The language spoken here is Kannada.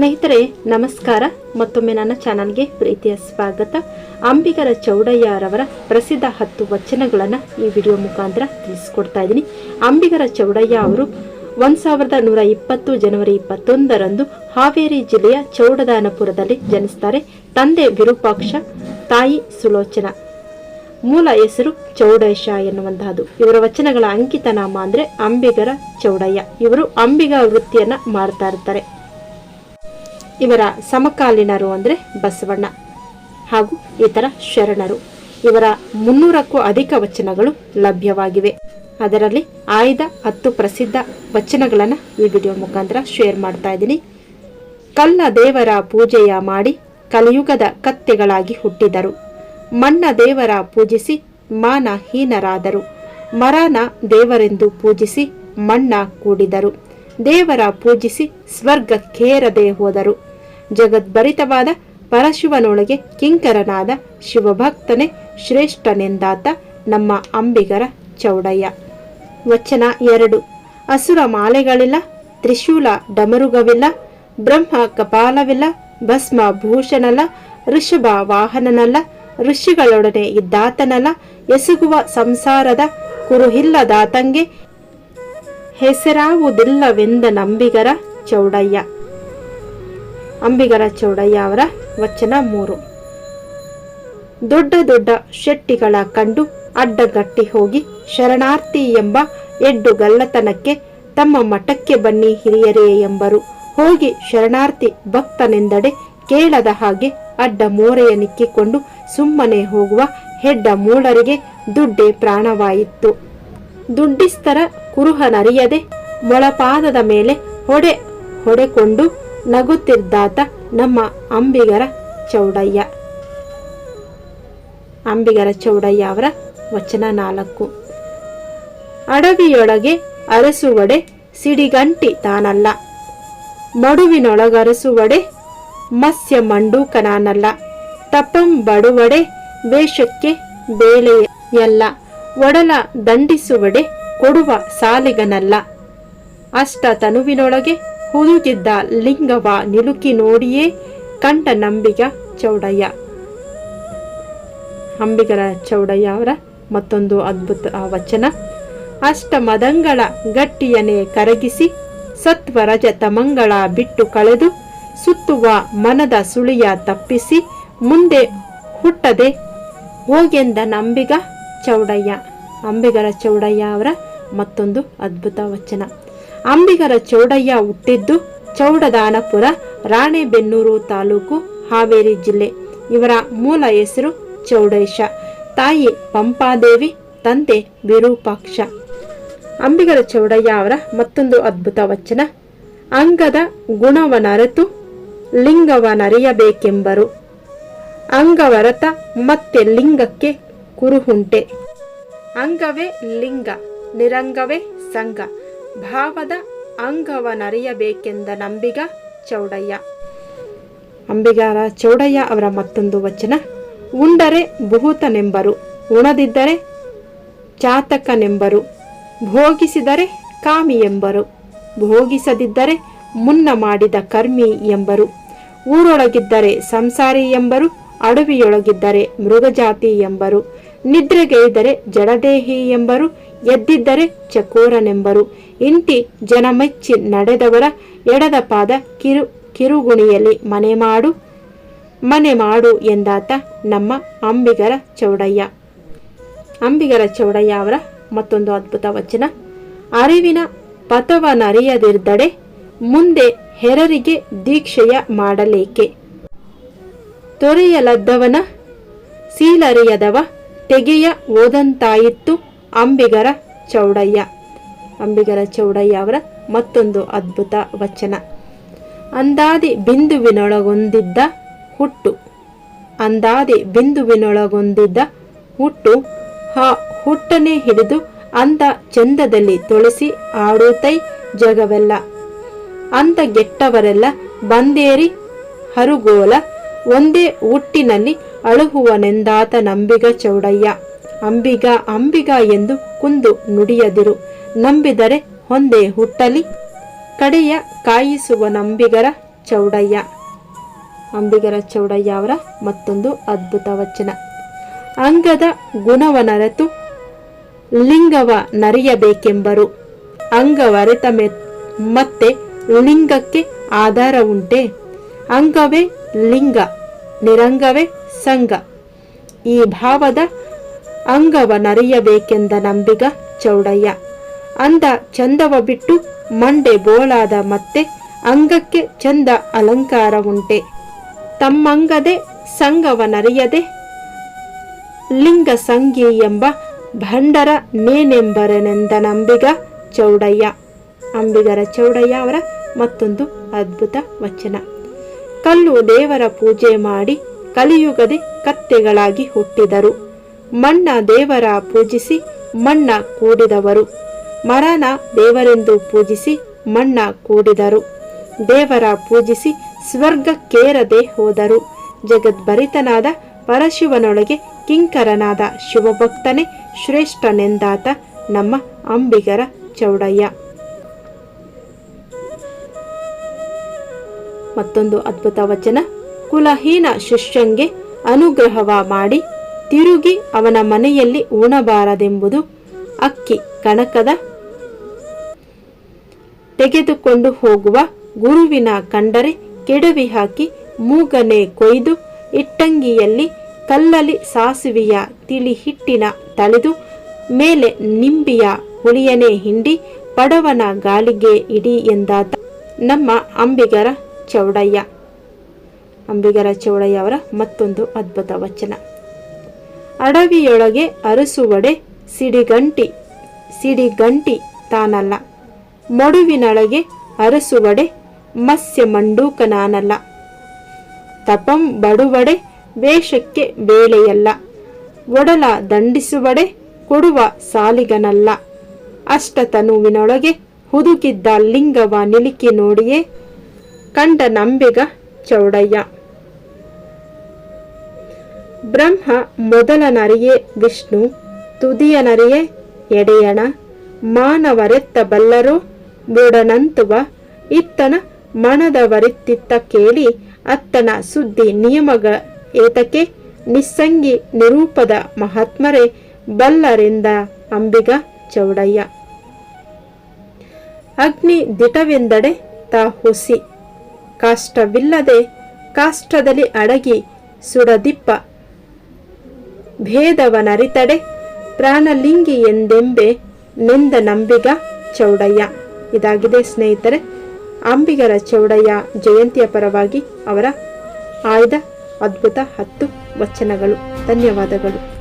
ಸ್ನೇಹಿತರೆ, ನಮಸ್ಕಾರ. ಮತ್ತೊಮ್ಮೆ ನನ್ನ ಚಾನಲ್ಗೆ ಪ್ರೀತಿಯ ಸ್ವಾಗತ. ಅಂಬಿಗರ ಚೌಡಯ್ಯರವರ ಪ್ರಸಿದ್ಧ ಹತ್ತು ವಚನಗಳನ್ನು ಈ ವಿಡಿಯೋ ಮುಖಾಂತರ ತಿಳಿಸ್ಕೊಡ್ತಾ ಇದ್ದೀನಿ. ಅಂಬಿಗರ ಚೌಡಯ್ಯ ಅವರು ಒಂದು ಸಾವಿರದ ನೂರ ಇಪ್ಪತ್ತು ಜನವರಿ ಇಪ್ಪತ್ತೊಂದರಂದು ಹಾವೇರಿ ಜಿಲ್ಲೆಯ ಚೌಡದಾನಪುರದಲ್ಲಿ ಜನಿಸ್ತಾರೆ. ತಂದೆ ವಿರೂಪಾಕ್ಷ, ತಾಯಿ ಸುಲೋಚನ. ಮೂಲ ಹೆಸರು ಚೌಡೇಶ ಎನ್ನುವಂತಹದ್ದು. ಇವರ ವಚನಗಳ ಅಂಕಿತ ನಾಮ ಅಂದ್ರೆ ಅಂಬಿಗರ ಚೌಡಯ್ಯ. ಇವರು ಅಂಬಿಗ ವೃತ್ತಿಯನ್ನು ಮಾಡ್ತಾ ಇರ್ತಾರೆ. ಇವರ ಸಮಕಾಲೀನರು ಅಂದರೆ ಬಸವಣ್ಣ ಹಾಗೂ ಇತರ ಶರಣರು. ಇವರ ಮುನ್ನೂರಕ್ಕೂ ಅಧಿಕ ವಚನಗಳು ಲಭ್ಯವಾಗಿವೆ. ಅದರಲ್ಲಿ ಆಯ್ದ ಹತ್ತು ಪ್ರಸಿದ್ಧ ವಚನಗಳನ್ನು ಈ ವಿಡಿಯೋ ಮುಖಾಂತರ ಶೇರ್ ಮಾಡ್ತಾ ಇದ್ದೀನಿ. ಕಲ್ಲ ದೇವರ ಪೂಜೆಯ ಮಾಡಿ ಕಲಿಯುಗದ ಕತ್ತೆಗಳಾಗಿ ಹುಟ್ಟಿದರು. ಮಣ್ಣ ದೇವರ ಪೂಜಿಸಿ ಮಾನ ಹೀನರಾದರು ಮರನ ದೇವರೆಂದು ಪೂಜಿಸಿ ಮಣ್ಣ ಕೂಡಿದರು. ದೇವರ ಪೂಜಿಸಿ ಸ್ವರ್ಗಕ್ಕೇರದೆ ಹೋದರು. ಜಗದ್ಭರಿತವಾದ ಪರಶಿವನೊಳಗೆ ಕಿಂಕರನಾದ ಶಿವಭಕ್ತನೇ ಶ್ರೇಷ್ಠನೆಂದಾತ ನಮ್ಮ ಅಂಬಿಗರ ಚೌಡಯ್ಯ. ವಚನ ಎರಡು. ಅಸುರ ಮಾಲೆಗಳಿಲ್ಲ, ತ್ರಿಶೂಲ ಡಮರುಗವಿಲ್ಲ, ಬ್ರಹ್ಮ ಕಪಾಲವಿಲ್ಲ, ಭಸ್ಮ ಭೂಷಣಲ್ಲ, ಋಷಭ ವಾಹನನಲ್ಲ, ಋಷಿಗಳೊಡನೆ ಇದ್ದಾತನಲ್ಲ, ಎಸಗುವ ಸಂಸಾರದ ಕುರುಹಿಲ್ಲದಾತಂಗೆ ಹೆಸರಾವುದಿಲ್ಲವೆಂದ ನಂಬಿಗರ ಚೌಡಯ್ಯ. ಅಂಬಿಗರ ಚೌಡಯ್ಯ ವಚನ ಮೂರು. ದೊಡ್ಡ ದೊಡ್ಡ ಶೆಟ್ಟಿಗಳ ಕಂಡು ಅಡ್ಡಗಟ್ಟಿ ಹೋಗಿ ಶರಣಾರ್ಥಿ ಎಂಬ ಎಡ್ಡು ಗಲ್ಲತನಕ್ಕೆ ತಮ್ಮ ಮಠಕ್ಕೆ ಬನ್ನಿ ಹಿರಿಯರೇ ಎಂಬರು. ಹೋಗಿ ಶರಣಾರ್ಥಿ ಭಕ್ತನೆಂದಡೆ ಕೇಳದ ಹಾಗೆ ಅಡ್ಡ ಮೋರೆಯ ನಿಕ್ಕಿಕೊಂಡು ಸುಮ್ಮನೆ ಹೋಗುವ ಹೆಡ್ಡ ಮೂಳರಿಗೆ ದುಡ್ಡೇ ಪ್ರಾಣವಾಯಿತು ದುಡ್ಡಿಸ್ತರ ಕುರುಹನರಿಯದೆ ಮೊಳಪಾದದ ಮೇಲೆ ಹೊಡೆ ಹೊಡೆಕೊಂಡು ನಗುತ್ತಿದ್ದಾತ ನಮ್ಮ ಅಂಬಿಗರ ಚೌಡಯ್ಯ. ಅಂಬಿಗರ ಚೌಡಯ್ಯ ಅವರ ವಚನ ನಾಲ್ಕು. ಅಡವಿಯೊಳಗೆ ಅರಸುವಡೆ ಸಿಡಿಗಂಟಿ ತಾನಲ್ಲ. ಮಡುವಿನೊಳಗರಸುವಡೆ ಮತ್ಸ್ಯ ಮಂಡೂಕನಾನಲ್ಲ. ತಪಂ ಬಡುವಡೆ ವೇಷಕ್ಕೆ ಬೇಳೆಯಲ್ಲ. ಒಡಲ ದಂಡಿಸುವಡೆ ಕೊಡುವ ಸಾಲಿಗನಲ್ಲ. ಅಷ್ಟ ತನುವಿನೊಳಗೆ ಹುದುಗಿದ್ದ ಲಿಂಗವ ನಿಲುಕಿ ನೋಡಿಯೇ ಕಂಡ ನಂಬಿಗ ಚೌಡಯ್ಯ. ಅಂಬಿಗರ ಚೌಡಯ್ಯ ಅವರ ಮತ್ತೊಂದು ಅದ್ಭುತ ವಚನ. ಅಷ್ಟ ಮದಂಗಳ ಗಟ್ಟಿಯನೆ ಕರಗಿಸಿ ಸತ್ವ ರಜ ತಮಂಗಳ ಬಿಟ್ಟು ಕಳೆದು ಸುತ್ತುವ ಮನದ ಸುಳಿಯ ತಪ್ಪಿಸಿ ಮುಂದೆ ಹುಟ್ಟದೆ ಹೋಗೆಂದ ನಂಬಿಗ ಚೌಡಯ್ಯ. ಅಂಬಿಗರ ಚೌಡಯ್ಯ ಅವರ ಮತ್ತೊಂದು ಅದ್ಭುತ ವಚನ. ಅಂಬಿಗರ ಚೌಡಯ್ಯ ಹುಟ್ಟಿದ್ದು ಚೌಡದಾನಪುರ, ರಾಣೆಬೆನ್ನೂರು ತಾಲೂಕು, ಹಾವೇರಿ ಜಿಲ್ಲೆ. ಇವರ ಮೂಲ ಹೆಸರು ಚೌಡೇಶ. ತಾಯಿ ಪಂಪಾದೇವಿ, ತಂದೆ ವಿರೂಪಾಕ್ಷ. ಅಂಬಿಗರ ಚೌಡಯ್ಯ ಅವರ ಮತ್ತೊಂದು ಅದ್ಭುತ ವಚನ. ಅಂಗದ ಗುಣವನರೆತು, ಲಿಂಗವನರಿಯಬೇಕೆಂಬರು. ಅಂಗವರತ ಮತ್ತೆ ಲಿಂಗಕ್ಕೆ ಕುರುಹುಂಟೆ. ಅಂಗವೇ ಲಿಂಗ, ನಿರಂಗವೇ ಸಂಗ ಭಾವದ ಅಂಗವನರಿಯಬೇಕೆಂದ ನಂಬಿಗ ಚೌಡಯ್ಯ. ಅಂಬಿಗಾರ ಚೌಡಯ್ಯ ಅವರ ಮತ್ತೊಂದು ವಚನ, ಉಂಡರೆ ಭೂತನೆಂಬರು, ಉಣದಿದ್ದರೆ ಚಾತಕನೆಂಬರು, ಭೋಗಿಸಿದರೆ ಕಾಮಿ ಎಂಬರು ಭೋಗಿಸದಿದ್ದರೆ ಮುನ್ನ ಮಾಡಿದ ಕರ್ಮಿ ಎಂಬರು, ಊರೊಳಗಿದ್ದರೆ ಸಂಸಾರಿ ಎಂಬರು, ಅಡವಿಯೊಳಗಿದ್ದರೆ ಮೃಗಜಾತಿ ಎಂಬರು ನಿದ್ರೆಗೈದರೆ ಜಡದೇಹಿ ಎಂಬರು, ಎದ್ದಿದ್ದರೆ ಚಕೋರನೆಂಬರು. ಇಂತಿ ಜನಮೆಚ್ಚಿ ನಡೆದವರ ಎಡದ ಪಾದ ಕಿರು, ಕಿರುಗುಣಿಯಲ್ಲಿ ಮನೆ ಮಾಡು ಮನೆ ಮಾಡು ಎಂದಾತ ನಮ್ಮ ಅಂಬಿಗರ ಚೌಡಯ್ಯ. ಅಂಬಿಗರ ಚೌಡಯ್ಯ ಅವರ ಮತ್ತೊಂದು ಅದ್ಭುತ ವಚನ. ಅರಿವಿನ ಪಥವನರಿಯದಿರ್ದಡೆ ಮುಂದೆ ಹೆರರಿಗೆ ದೀಕ್ಷೆಯ ಮಾಡಲೇಕೆ? ತೊರೆಯಲದ್ದವನ ಸೀಲರಿಯದವ ತೆಗೆಯ ಓದಂತಾಯಿತ್ತು ಅಂಬಿಗರ ಚೌಡಯ್ಯ. ಅಂಬಿಗರ ಚೌಡಯ್ಯ ಅವರ ಮತ್ತೊಂದು ಅದ್ಭುತ ವಚನ. ಅಂದಾದಿ ಬಿಂದುವಿನೊಳಗೊಂದಿದ್ದ ಹುಟ್ಟು. ಅಂದಾದಿ ಬಿಂದುವಿನೊಳಗೊಂದಿದ್ದ ಹುಟ್ಟು ಆ ಹುಟ್ಟನೆ ಹಿಡಿದು ಅಂದ ಚಂದದಲ್ಲಿ ತೊಳಸಿ ಆಡುತ್ತೈ ಜಗವೆಲ್ಲ. ಅಂದ ಗೆಟ್ಟವರೆಲ್ಲ ಬಂದೇರಿ ಹರುಗೋಲ, ಒಂದೇ ಹುಟ್ಟಿನಲ್ಲಿ ಅಳುಹುವನೆಂದಾತ ನಂಬಿಗ ಚೌಡಯ್ಯ. ಅಂಬಿಗ ಅಂಬಿಗ ಎಂದು ಕುಂದು ನುಡಿಯದಿರು. ನಂಬಿದರೆ ಹೊಂದೆ ಹುಟ್ಟಲಿ. ಕಡೆಯ ಕಾಯಿಸುವ ನಂಬಿಗರ ಚೌಡಯ್ಯ. ಅಂಬಿಗರ ಚೌಡಯ್ಯ ಅವರ ಮತ್ತೊಂದು ಅದ್ಭುತ ವಚನ. ಅಂಗದ ಗುಣವನರೆತು ಲಿಂಗವ ನರಿಯಬೇಕೆಂಬರು. ಅಂಗವರೆತ ಮೆ, ಮತ್ತೆ ಲಿಂಗಕ್ಕೆ ಆಧಾರ ಉಂಟೆ. ಅಂಗವೇ ಲಿಂಗ, ನಿರಂಗವೇ ಸಂಗ ಈ ಭಾವದ ಅಂಗವ ನರಿಯಬೇಕೆಂದ ನಂಬಿಗ ಚೌಡಯ್ಯ. ಅಂದ ಚಂದವ ಬಿಟ್ಟು ಮಂಡೆ ಬೋಳಾದ ಮತ್ತೆ ಅಂಗಕ್ಕೆ ಚಂದ ಅಲಂಕಾರ ಉಂಟೆ. ತಮ್ಮಂಗದೆ ಸಂಗವ ನರಿಯದೆ ಲಿಂಗ ಸಂಗಿ ಎಂಬ ಭಂಡರ ನೇನೆಂಬರನೆಂದ ನಂಬಿಗ ಚೌಡಯ್ಯ. ಅಂಬಿಗರ ಚೌಡಯ್ಯ ಅವರ ಮತ್ತೊಂದು ಅದ್ಭುತ ವಚನ. ಕಲ್ಲು ದೇವರ ಪೂಜೆ ಮಾಡಿ ಕಲಿಯುಗದೆ ಕತ್ತೆಗಳಾಗಿ ಹುಟ್ಟಿದರು. ಮಣ್ಣ ದೇವರ ಪೂಜಿಸಿ ಮಣ್ಣ ಕೂಡಿದವರು. ಮರನ ದೇವರೆಂದು ಪೂಜಿಸಿ ಮಣ್ಣ ಕೂಡಿದರು. ದೇವರ ಪೂಜಿಸಿ ಸ್ವರ್ಗಕ್ಕೇರದೆ ಹೋದರು. ಜಗದ್ಭರಿತನಾದ ಪರಶಿವನೊಳಗೆ ಕಿಂಕರನಾದ ಶಿವಭಕ್ತನೇ ಶ್ರೇಷ್ಠನೆಂದಾತ ನಮ್ಮ ಅಂಬಿಗರ ಚೌಡಯ್ಯ. ಮತ್ತೊಂದು ಅದ್ಭುತ ವಚನ. ಕುಲಹೀನ ಶಿಷ್ಯಂಗೆ ಅನುಗ್ರಹವ ಮಾಡಿ ತಿರುಗಿ ಅವನ ಮನೆಯಲ್ಲಿ ಉಣಬಾರದೆಂಬುದು ಅಕ್ಕಿ ಕಣಕದ ತೆಗೆದುಕೊಂಡು ಹೋಗುವ ಗುರುವಿನ ಕಂಡರೆ ಕೆಡವಿ ಹಾಕಿ ಮೂಗನೆ ಕೊಯ್ದು ಇಟ್ಟಂಗಿಯಲ್ಲಿ ಕಲ್ಲಲಿ ಸಾಸುವೆಯ ತಿಳಿ ಹಿಟ್ಟಿನ ತಳೆದು ಮೇಲೆ ನಿಂಬಿಯ ಹುಳಿಯನೆ ಹಿಂಡಿ ಪಡವನ ಗಾಳಿಗೆ ಇಡಿ ಎಂದಾತ ನಮ್ಮ ಅಂಬಿಗರ ಚೌಡಯ್ಯ. ಅಂಬಿಗರ ಚೌಡಯ್ಯ ಅವರ ಮತ್ತೊಂದು ಅದ್ಭುತ ವಚನ. ಅಡವಿಯೊಳಗೆ ಅರಸುವಡೆ ಸಿಡಿಗಂಟಿ ಸಿಡಿಗಂಟಿ ತಾನಲ್ಲ. ಮಡುವಿನೊಳಗೆ ಅರಸುವಡೆ ಮತ್ಸ್ಯ ಮಂಡೂಕನಾನಲ್ಲ ತಪಂ ಬಡುವಡೆ ವೇಷಕ್ಕೆ ಬೇಳೆಯಲ್ಲ. ಒಡಲ ದಂಡಿಸುವಡೆ ಕೊಡುವ ಸಾಲಿಗನಲ್ಲ. ಅಷ್ಟತನುವಿನೊಳಗೆ ಹುದುಗಿದ್ದ ಲಿಂಗವ ನಿಲಿಕಿ ನೋಡಿಯೇ ಕಂಡ ನಂಬಿಗ ಚೌಡಯ್ಯ. ಬ್ರಹ್ಮ ಮೊದಲ ನರಿಯೇ ವಿಷ್ಣು, ತುದಿಯ ನರಿಯೇ ಎಡೆಯಣ ಮಾನವರೆತ್ತ ಬಲ್ಲರು ಮೂಡನಂತುವ ಇತ್ತನ ಮನದವರೆತ್ತಿತ್ತ ಕೇಳಿ ಅತ್ತನ ಸುದ್ದಿ ನಿಯಮಗ ಏತಕ್ಕೆ ನಿಸ್ಸಂಗಿ ನಿರೂಪದ ಮಹಾತ್ಮರೇ ಬಲ್ಲರಿಂದ ಅಂಬಿಗ ಚೌಡಯ್ಯ. ಅಗ್ನಿ ದಿಟವೆಂದಡೆ ತಾ ಹುಸಿ, ಕಾಷ್ಟವಿಲ್ಲದೆ ಕಾಷ್ಟದಲ್ಲಿ ಅಡಗಿ ಸುಡದಿಪ್ಪ ಭೇದವನರಿತಡೆ, ಪ್ರಾಣಲಿಂಗಿ ಎಂದೆಂಬೆ ನೆಂದ ನಂಬಿಗ ಚೌಡಯ್ಯ. ಇದಾಗಿದೆ ಸ್ನೇಹಿತರೆ, ಅಂಬಿಗರ ಚೌಡಯ್ಯ ಜಯಂತಿಯ ಪರವಾಗಿ ಅವರ ಆಯ್ದ ಅದ್ಭುತ ಹತ್ತು ವಚನಗಳು. ಧನ್ಯವಾದಗಳು.